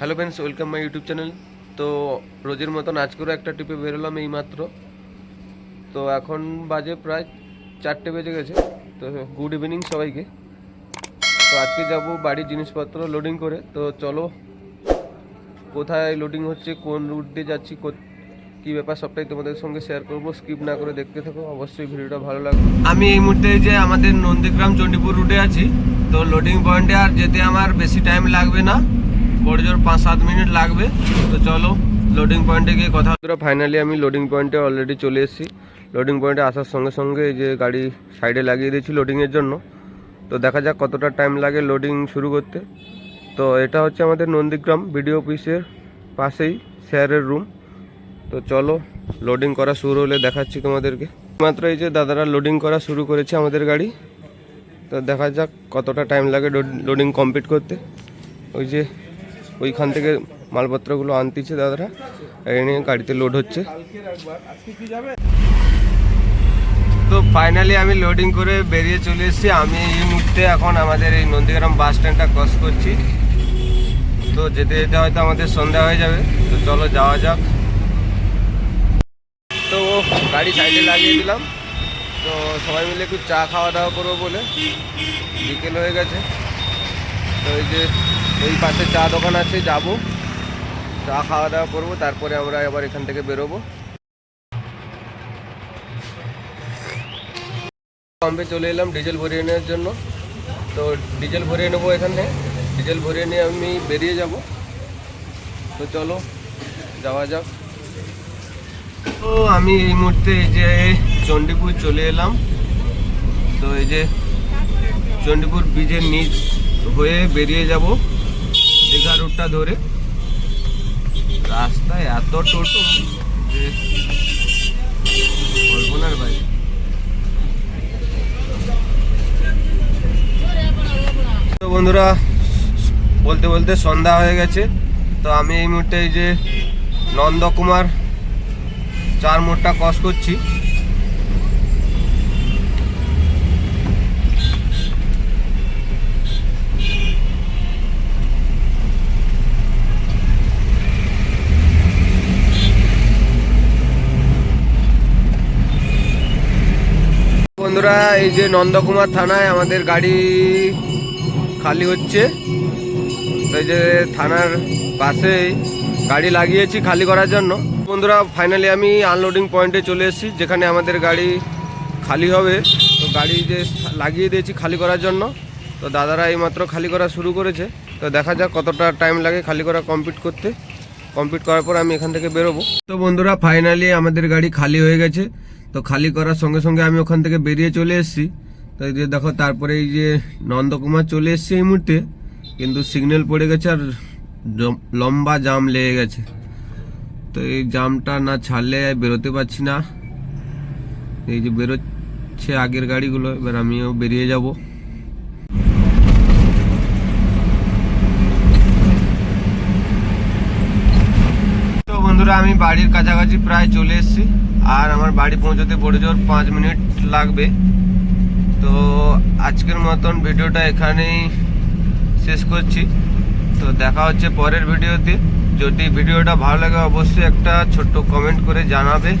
Hello friends, welcome my YouTube channel. তো রোজের মতন আজকেরও একটা ট্রিপে বেরোলাম এই মাত্র তো এখন বাজে প্রায় চারটে বেজে গেছে। তো গুড ইভিনিং সবাইকে। তো আজকে যাব বাড়ির জিনিসপত্র লোডিং করে। তো চলো, কোথায় লোডিং হচ্ছে, কোন রুট দিয়ে যাচ্ছি, কি ব্যাপার সবটাই তোমাদের সঙ্গে শেয়ার করব। স্কিপ না করে দেখতে থাকো, অবশ্যই ভিডিওটা ভালো লাগবে। আমি এই মুহূর্তে যে আমাদের নন্দীগ্রাম চণ্ডীপুর রুটে আছি, তো লোডিং পয়েন্টে আর যেতে আমার বেশি টাইম লাগবে না। বড় জোর পাঁচ সাত মিনিট লাগবে। তো চলো লোডিং পয়েন্টে গিয়ে কথা ফাইনালি আমি লোডিং পয়েন্টে অলরেডি চলে এসেছি। লোডিং পয়েন্টে আসার সঙ্গে সঙ্গে যে গাড়ি সাইডে লাগিয়ে দিয়েছি লোডিংয়ের জন্য। তো দেখা যাক কতটা টাইম লাগে লোডিং শুরু করতে। তো এটা হচ্ছে আমাদের নন্দীগ্রাম বিডিও অফিসের পাশেই শেয়ারের রুম তো চলো লোডিং করা শুরু হলে দেখাচ্ছি তোমাদেরকে। মাত্র এই যে দাদারা লোডিং করা শুরু করেছে আমাদের গাড়ি। তো দেখা যাক কতটা টাইম লাগে লোডিং কমপ্লিট করতে। ওই যে ওইখান থেকে মালপত্রগুলো আনতেছে দাদারা। নিয়ে গাড়িতে লোড হচ্ছে। তো ফাইনালি আমি লোডিং করে বেরিয়ে চলে এসেছি। আমি এই মুহূর্তে এখন আমাদের এই নন্দীগ্রাম বাস স্ট্যান্ডটা ক্রস করছি। তো যেতে যেতে হয়তো আমাদের সন্ধ্যা হয়ে যাবে। তো চলো যাওয়া যাক। তো গাড়ি সাইডে লাগিয়ে দিলাম। তো সবাই মিলে একটু চা খাওয়া দাওয়া করব বলে। বিকেল হয়ে গেছে। তো এই যে ওই পাশে চা দোকান আছে, যাব। চা খাওয়া দাওয়া করব, তারপরে আমরা আবার এখান থেকে বেরোবো। পাম্পে চলে এলাম ডিজেল ভরিয়ে নেওয়ার জন্য। তো ডিজেল ভরিয়ে নেব এখানে। ডিজেল ভরিয়ে নিয়ে আমি বেরিয়ে যাব। তো চলো, যাওয়া যাক। তো আমি এই মুহূর্তে এই যে চণ্ডীপুর চলে এলাম। তো এই যে চণ্ডীপুর ব্রিজের নিচ হয়ে বেরিয়ে যাব। রুটটা ধরে রাস্তায় এত টোটো যে বন্ধুরা, বলতে বলতে সন্ধ্যা হয়ে গেছে। তো আমি এই মুহূর্তে এই যে নন্দকুমার চার মোড়টা ক্রস করছি। বন্ধুরা, এই যে নন্দকুমার থানায় আমাদের গাড়ি খালি হচ্ছে। এই যে থানার পাশেই গাড়ি লাগিয়েছি খালি করার জন্য। বন্ধুরা ফাইনালি আমি আনলোডিং পয়েন্টে চলে এসেছি, যেখানে আমাদের গাড়ি খালি হবে। তো গাড়ি যে লাগিয়ে দিয়েছি খালি করার জন্য, তো দাদারা এইমাত্র খালি করা শুরু করেছে। তো দেখা যাক কতটা টাইম লাগে খালি করা কমপ্লিট করতে। কমপ্লিট করার পর আমি এখান থেকে বেরোবো। তো বন্ধুরা ফাইনালি আমাদের গাড়ি খালি হয়ে গেছে। তো খালি করার সঙ্গে সঙ্গে আমি ওখান থেকে বেরিয়ে চলে এসেছি। তো এই যে দেখো, তারপরে এই যে নন্দকুমার চলে এসছে এই মুহূর্তে, কিন্তু সিগন্যাল পড়ে গেছে আর লম্বা জাম লেগে গেছে। তো এই জামটা না ছাড়লে বেরোতে পারছি না। এই যে বেরোচ্ছে আগের গাড়িগুলো, এবার আমিও বেরিয়ে যাব। তো বন্ধুরা, আমি বাড়ির কাছাকাছি প্রায় চলে এসেছি। আর আমার বাড়ি পৌঁছতে পড়ে জোর পাঁচ মিনিট লাগবে। তো আজকের মতন ভিডিওটা এখানেই শেষ করছি। তো দেখা হচ্ছে পরের ভিডিওতে। যদি ভিডিওটা ভালো লাগে অবশ্যই একটা ছোট্ট কমেন্ট করে জানাবে।